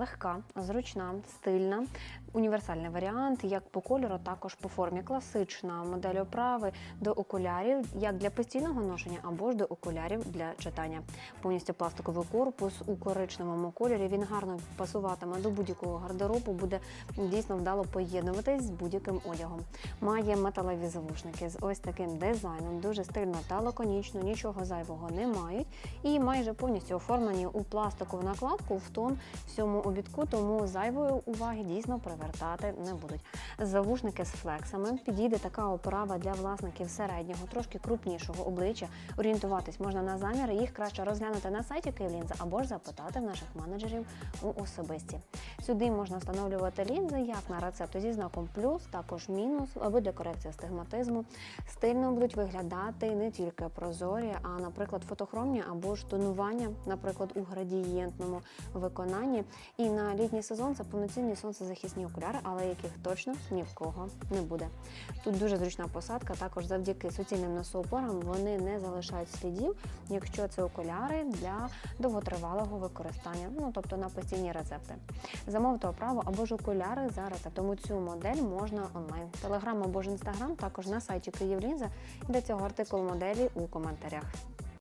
легка, зручна, стильна, універсальний варіант, як по кольору, також по формі. Класична модель оправи до окулярів, як для постійного ношення, або ж до окулярів для читання. Повністю пластиковий корпус у коричневому кольорі. Він гарно пасуватиме до будь-якого гардеробу, буде дійсно вдало поєднуватись з будь-яким одягом. Має металеві завушники з ось таким дизайном, дуже стильно та лаконічно, нічого зайвого не мають. І майже повністю оформлені у пластикову накладку в тон всьому обідку, тому зайвої уваги дійсно привертати не будуть. Завушники з флексами підійде така оправа для власників середнього, трошки крупнішого обличчя. Орієнтуватись можна на заміри. Їх краще розглянути на сайті Київлінза або ж запитати в наших менеджерів у особисті. Сюди можна встановлювати лінзи як на рецепту зі знаком плюс, також мінус, або для корекції астигматизму. Стильно будуть виглядати не тільки прозорі, а, наприклад, фотохромні або ж тонування, наприклад, у градієнтному виконанні. І на літній сезон це повноцінні сонцезахисні окуляри, але яких точно ні в кого не буде. Тут дуже зручна посадка. Також завдяки суцільним носоупорам вони не залишають слідів, якщо це окуляри для довготривалого використання, ну тобто на постійні рецепти. Замовте оправу або ж окуляри зараз. тому цю модель можна онлайн. Телеграм або ж інстаграм також на сайті Київлінза. Для цього артикул моделі у коментарях.